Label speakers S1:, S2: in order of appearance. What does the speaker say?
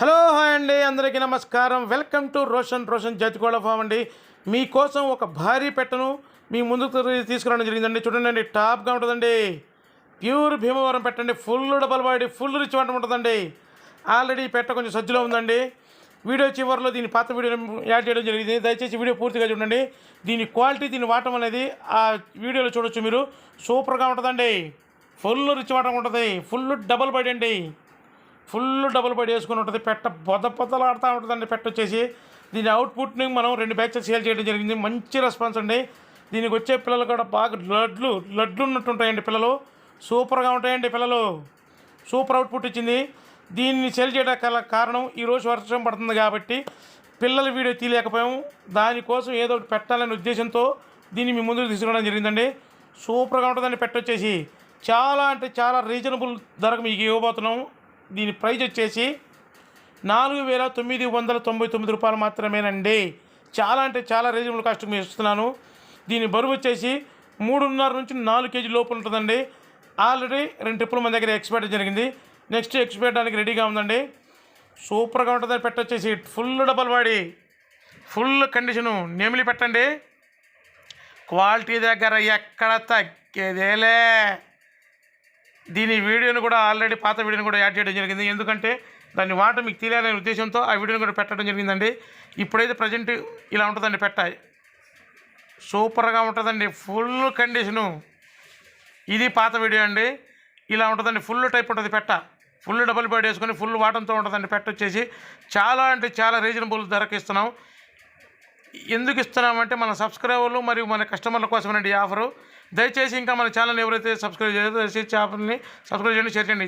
S1: Hello hi అండి. అందరికీ నమస్కారం. వెల్కమ్ టు రోషన్ రోషన్ జతికోళ ఫామ్ అండి. మీకోసం ఒక భారీ పెట్టను మీ ముందుకు తీసుకురావడం జరిగిందండి. చూడండి టాప్గా ఉంటుందండి. ప్యూర్ భీమవరం పెట్టండి. Full double body full rich వంట ఉంటుందండి. ఆల్రెడీ పెట్ట కొంచెం సజ్జలో ఉందండి. వీడియో చివరిలో దీని పాత వీడియో యాడ్ చేయడం జరిగింది. దయచేసి వీడియో పూర్తిగా చూడండి. దీని క్వాలిటీ దీని వాటం అనేది ఆ వీడియోలో చూడొచ్చు మీరు. సూపర్గా ఉంటుందండి. ఫుల్ రిచ్ వాటం ఉంటుంది. ఫుల్ డబల్ బాడీ అండి. ఫుల్ డబుల్ బడి వేసుకుని ఉంటుంది. పెట్ట పొద పొదలాడుతూ ఉంటుందండి. పెట్ట వచ్చేసి దీని అవుట్పుట్ని మనం రెండు బ్యాచెస్ సేల్ చేయడం జరిగింది. మంచి రెస్పాన్స్ అండి. దీనికి వచ్చే పిల్లలు కూడా బాగా లడ్లు లడ్లు ఉన్నట్టు ఉంటాయండి పిల్లలు. సూపర్గా ఉంటాయండి పిల్లలు. సూపర్ అవుట్పుట్ ఇచ్చింది. దీన్ని సేల్ చేయడానికి గల కారణం ఈరోజు వర్షం పడుతుంది కాబట్టి పిల్లల వీడియో తీయలేకపోయాము. దానికోసం ఏదో ఒకటి పెట్టాలనే ఉద్దేశంతో దీన్ని మీ ముందుకు తీసుకురావడం జరిగిందండి. సూపర్గా ఉంటుందండి పెట్టొచ్చేసి చాలా అంటే చాలా రీజనబుల్ ధరకు మీకు ఇవ్వబోతున్నాం దీని ప్రైజ్ వచ్చేసి నాలుగు వేల తొమ్మిది వందల తొంభై తొమ్మిది రూపాయలు మాత్రమేనండి. చాలా అంటే చాలా రీజనబుల్ కాస్ట్ మీరు ఇస్తున్నాను. దీని బరువు వచ్చేసి మూడున్నర నుంచి నాలుగు కేజీ లోపల ఉంటుందండి. ఆల్రెడీ రెండు ట్రిప్పులు మన దగ్గర ఎక్స్పైర్ జరిగింది. నెక్స్ట్ ఎక్స్పైర్ దానికి రెడీగా ఉందండి. సూపర్గా ఉంటుందని పెట్టొచ్చేసి full double body full condition నెమిలి పెట్టండి. క్వాలిటీ దగ్గర ఎక్కడ తగ్గేదేలే. దీని వీడియోని కూడా ఆల్రెడీ పాత వీడియోని కూడా యాడ్ చేయడం జరిగింది. ఎందుకంటే దాన్ని వాట మీకు తెలియాలనే ఉద్దేశంతో ఆ వీడియోని కూడా పెట్టడం జరిగిందండి. ఇప్పుడైతే ప్రజెంట్ ఇలా ఉంటుందండి పెట్ట. సూపర్గా ఉంటుందండి. Full condition. ఇది పాత వీడియో అండి. ఇలా ఉంటుందండి. ఫుల్ టైప్ ఉంటుంది పెట్ట. ఫుల్ డబుల్ బెడ్ వేసుకొని ఫుల్ వాటంతో ఉంటుందండి పెట్ట వచ్చేసి. చాలా అంటే చాలా రీజనబుల్ ధరకు ఇస్తున్నాం. ఎందుకు ఇస్తున్నామంటే మన సబ్స్క్రైబర్లు మరియు మన కస్టమర్ల కోసమేనండి ఈ ఆఫరు. దయచేసి ఇంకా మన ఛానల్ ఎవరైతే సబ్స్క్రైబ్ చేయలేదో దయచేసి ఛానల్ని సబ్స్క్రైబ్ చేయండి షేర్ చేయండి.